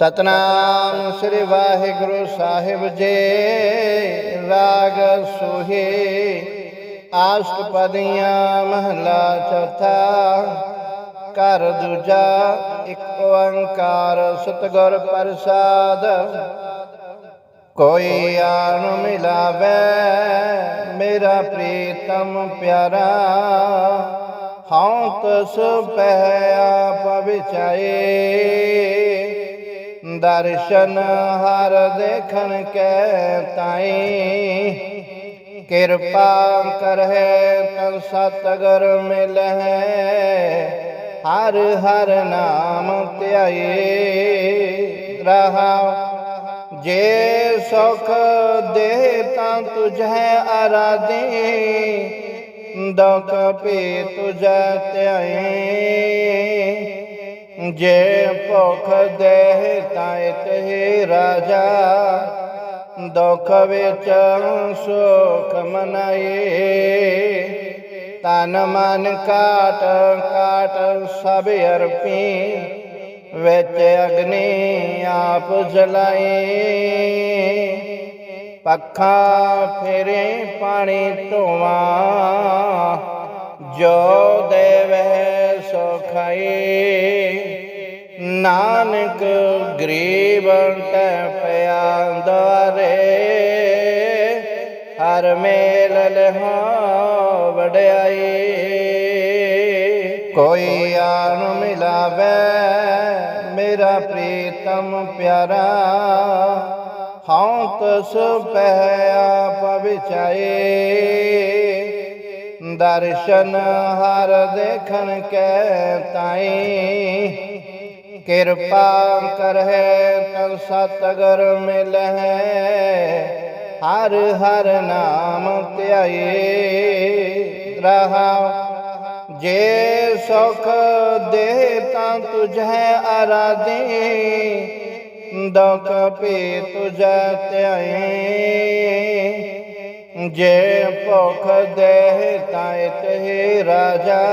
ਸਤਨਾਮ ਸ੍ਰੀ ਵਾਹਿਗੁਰੂ ਸਾਹਿਬ ਜੀ। ਰਾਗ ਸੋਹੇ ਆਸ਼ਟਪਦੀਆਂ ਮਹਲਾ ਚੌਥਾ। ਕਰ ਦੂਜਾ, ਇੱਕ ਓੰਕਾਰ ਸਤਿਗੁਰ ਪ੍ਰਸਾਦ। ਕੋਈ ਆਣ ਮਿਲਾਵੇ, ਮੇਰਾ ਪ੍ਰੀਤਮ ਪਿਆਰਾ। ਹਉ ਤਸ ਪਹਿ ਆਪ ਵਿਚਾਏ ਦਰਸ਼ਨ ਹਰ ਦੇਖਣ ਕੈ ਤਾਈ। ਕਿਰਪਾ ਕਰਹਿ ਤਨ ਸਤਗਰ ਮਿਲਹਿ, ਹਰ ਹਰ ਨਾਮ ਧਿਆਏ ਰਹਾ। ਜੇ ਸੁਖ ਦੇ ਤਾਂ ਤੁਝੈ ਆਰਾਧੇ, ਦੁਖ ਪੀ ਤੁਝੈ ਧਿਆਏ ਜੇ ਭੁਖ ਦੇ ਤਾਂ ਇਤਹਿ ਰਾਜਾ, ਦੁਖ ਵਿੱਚ ਸੁਖ ਮਨਾਏ। ਤਨ ਮਨ ਕਾਟ ਕਾਟ ਸਭ ਅਰਪੀ, ਵਿੱਚ ਅਗਨੀ ਆਪ ਜਲਾਏ। ਪੱਖਾ ਫੇਰੇ ਪਾਣੀ ਧੋਵਾ, ਜੋ ਦੇਵੈ ਸੋ ਨਾਨਕ ਗਰੀਬ ਟੈ ਪਿਆ ਦਵਾਰੇ ਹਰ ਮੇਲ ਲਹਾ ਵਡਿਆਈ ਕੋਈ ਆਨ ਮਿਲਾਵੇ ਮੇਰਾ ਪ੍ਰੀਤਮ ਪਿਆਰਾ। ਹਉ ਤਸ ਪਹਿ ਆਪ ਦਰਸ਼ਨ ਹਰ ਦੇਖਣ ਕੈ ਤਾਈ। ਕਿਰਪਾ ਕਰਹਿ ਤਨ ਸਤਗੁਰ ਮਿਲਹਿ, ਹਰ ਹਰ ਨਾਮ ਧਿਆਏ ਰਹਾ। ਜੇ ਸੁਖ ਦੇ ਤਾਂ ਤੁਝੈ ਆਰਾਧੇ ਦੁਖ ਪੀ ਤੁਝੈ ਧਿਆਏ। ਜੇ ਭੁਖ ਦੇ ਤਾਂ ਇਤਹਿ ਰਾਜਾ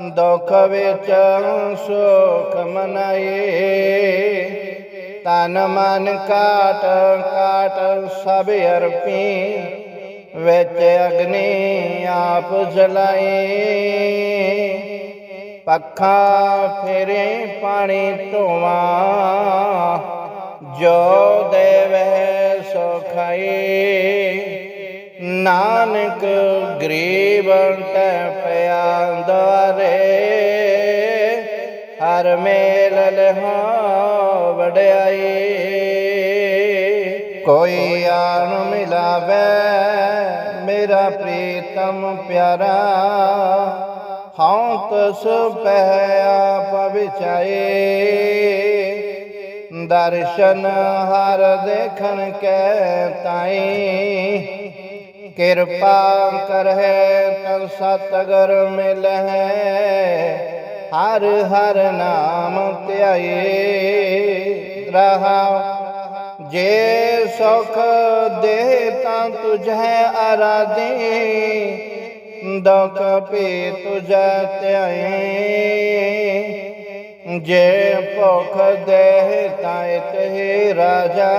ਦੁਖ ਵਿੱਚ ਸੁਖ ਮਨਾਏ। ਤਨ ਮਨ ਕਾਟ ਕਾਟ ਸਭ ਅਰਪੀ, ਵਿੱਚ ਅਗਨੀ ਆਪ ਜਲਾਏ। ਪੱਖਾ ਫੇਰੇ ਪਾਣੀ ਧੋਵਾ, ਜੋ ਦੇਵੈ ਸੋ ਨਾਨਕ ਗਰੀਬ ਟੈ ਪਿਆ ਦਵਾਰੇ ਮੇਲ ਲਹਾ ਵਡਿਆਈ ਕੋਈ ਆਣ ਮਿਲਾਵੇ ਮੇਰਾ ਪ੍ਰੀਤਮ ਪਿਆਰਾ ਹਉ ਤਸ ਪਹਿ ਆਪ ਵਿਚਾਏ ਦਰਸ਼ਨ ਹਰ ਦੇਖਣ ਕੈ ਤਾਈ, ਕਿਰਪਾ ਕਰਹਿ ਤਨ ਸਤਗੁਰ ਮਿਲਹਿ। ਹਰ ਹਰ ਨਾਮ ਧਿਆਏ। ਰਹਾ, ਜੇ ਸੁਖ ਦੇ ਤਾਂ ਤੁਝੈ ਆਰਾਧੇ ਦੁਖ ਪੇ ਤੁਝੈ ਧਿਆਏ। ਜੇ ਭੁਖ ਦੇ ਤਾਂ ਇਤਹਿ ਰਾਜਾ।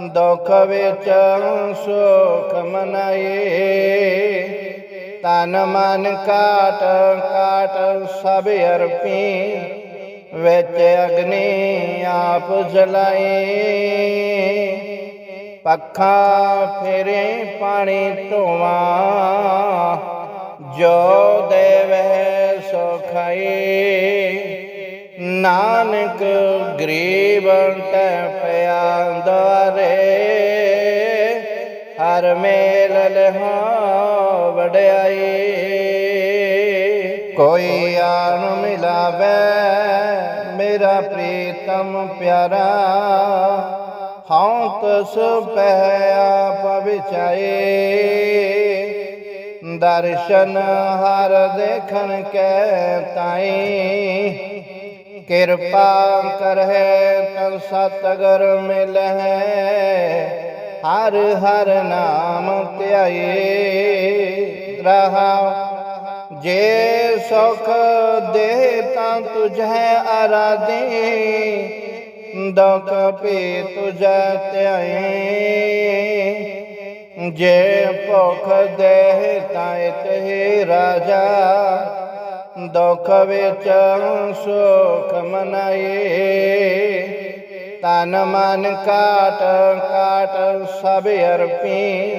ਦੁਖ ਵਿੱਚ ਸੁਖ ਮਨਾਏ। ਤਨ ਮਨ ਕਾਟ ਕਾਟ ਸਭ ਅਰਪੀ, ਵਿੱਚ ਅਗਨੀ ਆਪ ਜਲਾਏ ਪੱਖਾ ਫੇਰੇ ਪਾਣੀ ਧੋਵਾ ਜੋ ਦੇਵੈ ਸੋ ਖਾਏ ਨਾਨਕ ਗਰੀਬ ਟੈ ਪਿਆ ਦਵਾਰੇ ਹਰ ਮੇਲ ਲਹਾ ਵਡਿਆਈ। ਕੋਈ ਆਣ ਮਿਲਾਵੇ ਮੇਰਾ ਪ੍ਰੀਤਮ ਪਿਆਰਾ ਹਉ ਤਸ ਪਹਿ ਆਪ ਵਿਚਾਏ ਦਰਸ਼ਨ ਹਰ ਦੇਖਣ ਕੈ ਤਾਈ, ਕਿਰਪਾ ਕਰਹਿ ਤਨ ਸਤਗੁਰ ਮਿਲਹਿ। ਹਰ ਹਰ ਨਾਮ ਧਿਆਏ। ਰਹਾ, ਜੇ ਸੁਖ ਦੇ ਤਾਂ ਤੁਝੈ ਆਰਾਧੇ। ਦੁਖ ਭੀ ਤੁਜੈ ਧਿਆਏ। ਜੇ ਭੁਖ ਦੇ ਤਾਇ ਤਹਿ ਰਾਜਾ। ਦੁਖ ਵਿੱਚ ਸੁਖ ਮਨਾਏ। ਤਨ ਮਨ ਕਾਟ ਕਾਟ ਸਭ ਅਰਪੀ,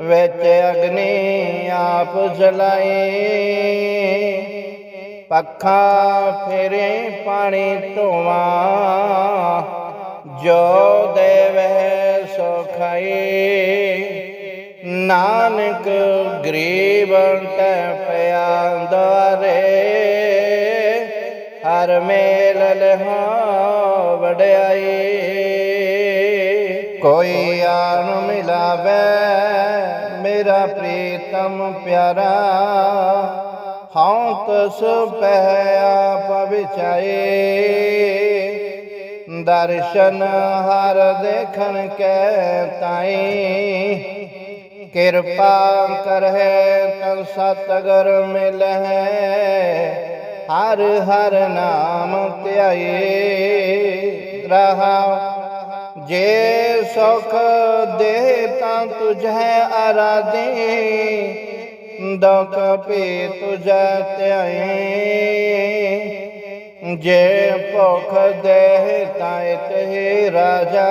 ਵਿੱਚ ਅਗਨੀ ਆਪ ਜਲਾਏ ਪੱਖਾ ਫੇਰੇ ਪਾਣੀ ਧੋਵਾ ਜੋ ਦੇਵੈ ਸੋ ਖਾਏ ਨਾਨਕ ਗਰੀਬ ਤੈ ਪਿਆ ਦਵਾਰੇ ਹਰ ਮੇਲ ਲਹਾ ਵਡਿਆਈ ਕੋਈ ਆਨ ਮਿਲਾਵੇ ਮੇਰਾ ਪ੍ਰੀਤਮ ਪਿਆਰਾ ਹਉ ਤਸ ਪਹਿ ਆਪ ਦਰਸ਼ਨ ਹਰ ਦੇਖਣ ਕੈ ਤਾਈ, ਕਿਰਪਾ ਕਰਹਿ ਤਨ ਸਤਗੁਰ ਮਿਲਹਿ। ਹਰ ਹਰ ਨਾਮ ਧਿਆਏ ਰਹਾ। ਜੇ ਸੁਖ ਦੇ ਤਾਂ ਤੁਝੈ ਆਰਾਧੇ, ਦੁਖ ਭੀ ਤੁਝੈ ਧਿਆਏ। ਜੇ ਭੁਖ ਦੇ ਤਾਂ ਇਤਹਿ ਰਾਜਾ,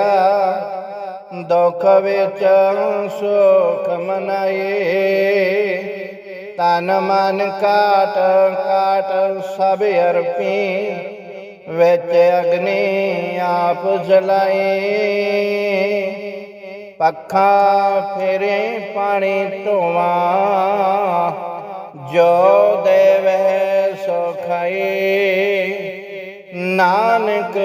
ਦੁਖ ਵਿੱਚ ਸੁਖ ਮਨਾਏ। ਤਨ ਮਨ ਕਾਟ ਕਾਟ ਸਭ ਅਰਪੀ, ਵਿੱਚ ਅਗਨੀ ਆਪ ਜਲਾਏ ਪੱਖਾ ਫੇਰੇ ਪਾਣੀ ਧੋਵਾ ਜੋ ਦੇਵੈ ਸੋ ਖਾਏ ਨਾਨਕ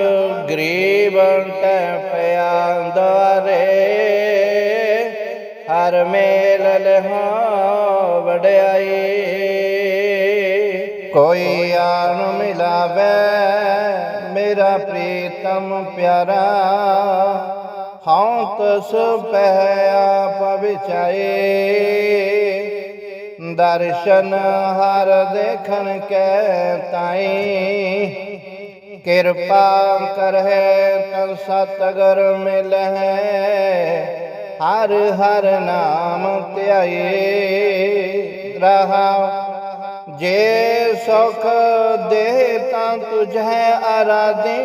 ਗਰੀਬ ਤੈ ਪਿਆ ਦਵਾਰੇ ਹਰ ਮੇਲ ਲਹਾ ਵਡਿਆਈ ਕੋਈ ਆਨ ਮਿਲਾਵੇ ਮੇਰਾ ਪ੍ਰੀਤਮ ਪਿਆਰਾ, ਹਉ ਤਸ ਪਹਿ ਆਪ ਵਿਚਾਏ ਦਰਸ਼ਨ ਹਰ ਦੇਖਣ ਕੈ ਤਾਈ, ਕਿਰਪਾ ਕਰਹਿ ਤਨ ਸਤਗੁਰ ਮਿਲਹਿ। ਹਰ ਹਰ ਨਾਮ ਧਿਆਏ ਰਹਾ। ਜੇ ਸੁਖ ਦੇ ਤਾਂ ਤੁਝੈ ਆਰਾਧੇ,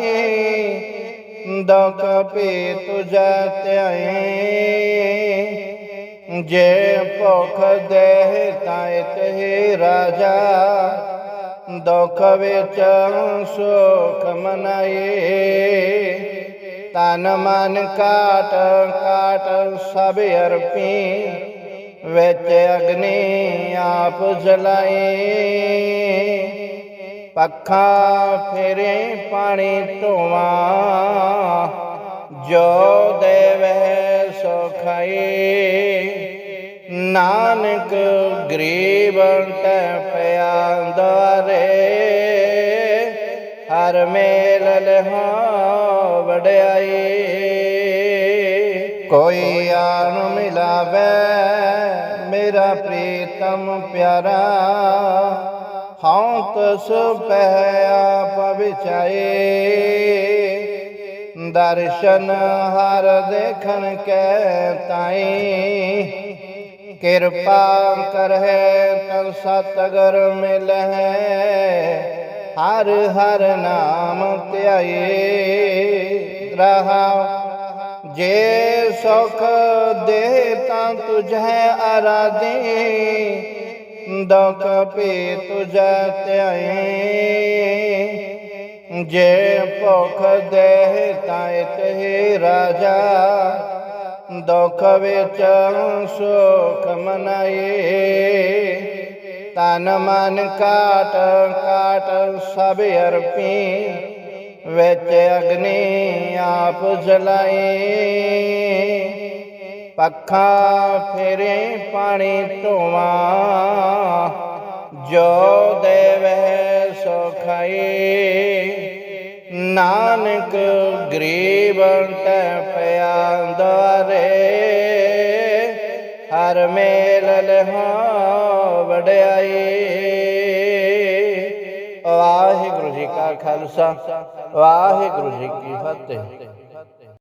ਦੁਖ ਭੀ ਤੁਝੈ ਧਿਆਏ। ਜੇ ਭੁਖ ਦੇ ਤਾਂ ਇਤਹਿ ਰਾਜਾ, ਦੁਖ ਵਿੱਚ ਸੁਖ ਮਨਾਏ। ਤਨ ਮਨ ਕਾਟ ਕਾਟ ਸਭ ਅਰਪੀ, ਵਿੱਚ ਅਗਨੀ ਆਪ ਜਲਾਏ ਪੱਖਾ ਫੇਰੇ ਪਾਣੀ ਧੋਵਾ, ਜੋ ਦੇਵੈ ਸੁਖਾਈ ਨਾਨਕ ਗਰੀਬ ਤੈ ਪਿਆ ਦਵਾਰੇ ਹਰ ਮੇਲ ਲਹਾ ਵਡਿਆਈ ਕੋਈ ਆਨ ਮਿਲਾਵੇ ਮੇਰਾ ਪ੍ਰੀਤਮ ਪਿਆਰਾ ਹਉ ਤਸ ਪਹਿ ਆਪ ਦਰਸ਼ਨ ਹਰ ਦੇਖਣ ਕੈ ਤਾਈ, ਕਿਰਪਾ ਕਰਹਿ ਤਨ ਸਤਗੁਰ ਮਿਲਹਿ। ਹਰ ਹਰ ਨਾਮ ਧਿਆਏ ਰਹਾ। ਜੇ ਸੁਖ ਦੇ ਤਾਂ ਤੁਝੈ ਆਰਾਧੇ, ਦੁਖ ਭੀ ਤੁਝੈ ਧਿਆਏ। ਜੇ ਭੁਖ ਦੇ ਤਾਂ ਇਤਹਿ ਰਾਜਾ, ਦੁਖ ਵਿੱਚ ਸੁਖ ਮਨਾਏ। ਤਨ ਮਨ ਕਾਟ ਕਾਟ ਸਭ ਅਰਪੀ, ਵਿੱਚ ਅਗਨੀ ਆਪ ਜਲਾਏ ਪੱਖਾ ਫੇਰੇ ਪਾਣੀ ਧੋਵਾ ਜੋ ਦੇਵੈ ਸੋ ਖਾਏ ਨਾਨਕ ਗਰੀਬ ਤੈ ਪਿਆ ਦਵਾਰੇ ਹਰ ਮੇਲ ਲਹਾ ਵਡਿਆਈ। ਵਾਹਿਗੁਰੂ ਜੀ ਕਾ ਖਾਲਸਾ ਵਾਹਿਗੁਰੂ ਜੀ ਕੀ ਫਤਿਹ।